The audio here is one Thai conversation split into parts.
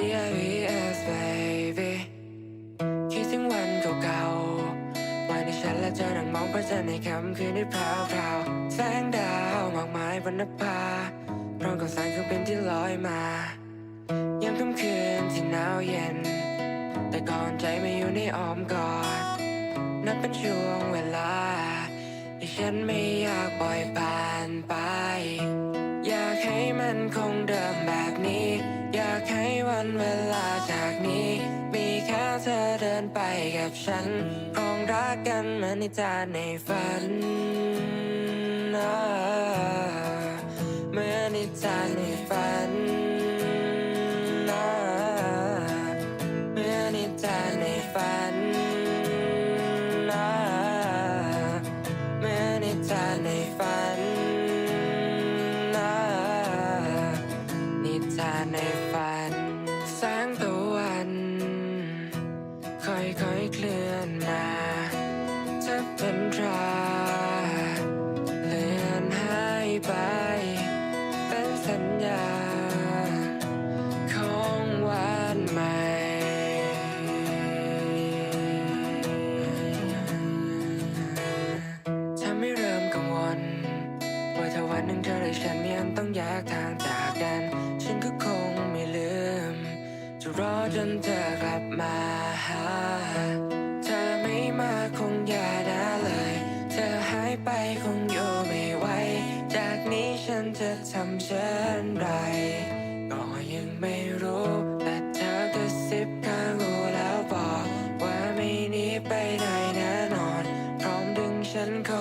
baby คิดถึงวันเก่าๆวันที่ฉันและเธอนั่งมองพระจันทร์ในค่ำคืนที่พราวพราวๆแสงดาวมากมายบนนภาพร้อมกับแสงเครื่องบินที่ลอยมายามค่ำคืนที่หนาวเย็น แต่ก่อนใจไม่อยู่ในอ้อมกอด นับเป็นช่วงเวลาที่ฉันไม่อยากปล่อยผ่านไป อยากให้มันคง เธอเดินไปกับฉันคงรักกันเหมือนในจานในฝัน เหมือนในจานในฝันอ่าเหมือนในจานในฝันเหมือนในจานในฝันนิทานในฝัน เคลื่อนมาจะเป็นตราเลือนหายไป เป็นสัญญา ของวันใหม่ทำให้เริ่มกังวลว่าถ้าวันหนึ่งเธอและฉันยังต้องแยกทางจากกัน ฉันก็คง จะรอจนเธอกลับมาหาเธอไม่มาคงอย่านะเลย เธอหายไปคงอยู่ไม่ไหว จากนี้ฉันจะทำเช่นไร ก็ยังไม่รู้ แต่เธอกระซิบข้างหูแล้วบอก ว่าไม่หนีไปไหนแน่นอน พร้อมดึงฉันเข้า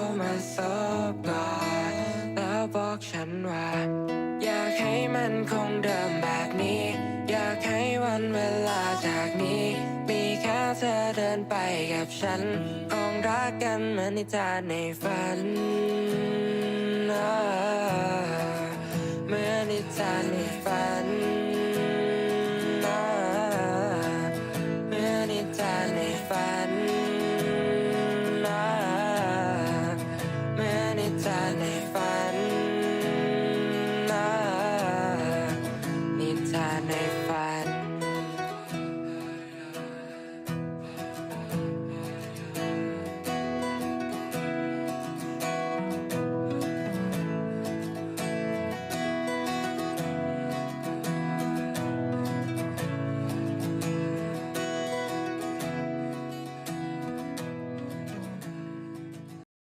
นเวลาจากนี้ มีแค่เธอเดินไปกับฉัน คงรักกันเหมือนนิทานในฝัน เหมือนนิทานในฝันเหมือนนิทานในฝันเหมือานในฝันนิทานในฝัน